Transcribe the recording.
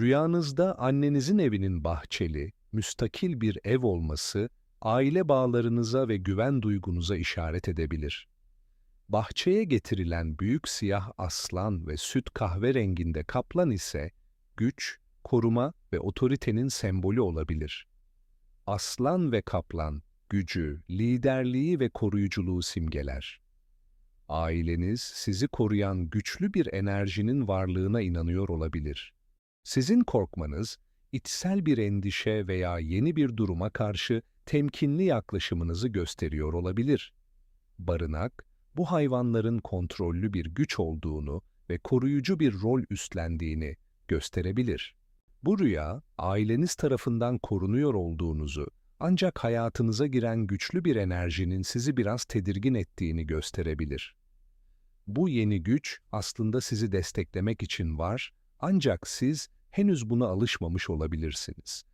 Rüyanızda annenizin evinin bahçeli, müstakil bir ev olması, aile bağlarınıza ve güven duygunuza işaret edebilir. Bahçeye getirilen büyük siyah aslan ve süt kahverenginde kaplan ise güç, koruma ve otoritenin sembolü olabilir. Aslan ve kaplan, gücü, liderliği ve koruyuculuğu simgeler. Aileniz sizi koruyan güçlü bir enerjinin varlığına inanıyor olabilir. Sizin korkmanız, içsel bir endişe veya yeni bir duruma karşı temkinli yaklaşımınızı gösteriyor olabilir. Barınak, bu hayvanların kontrollü bir güç olduğunu ve koruyucu bir rol üstlendiğini gösterebilir. Bu rüya, aileniz tarafından korunuyor olduğunuzu, ancak hayatınıza giren güçlü bir enerjinin sizi biraz tedirgin ettiğini gösterebilir. Bu yeni güç aslında sizi desteklemek için var, ancak siz henüz buna alışmamış olabilirsiniz.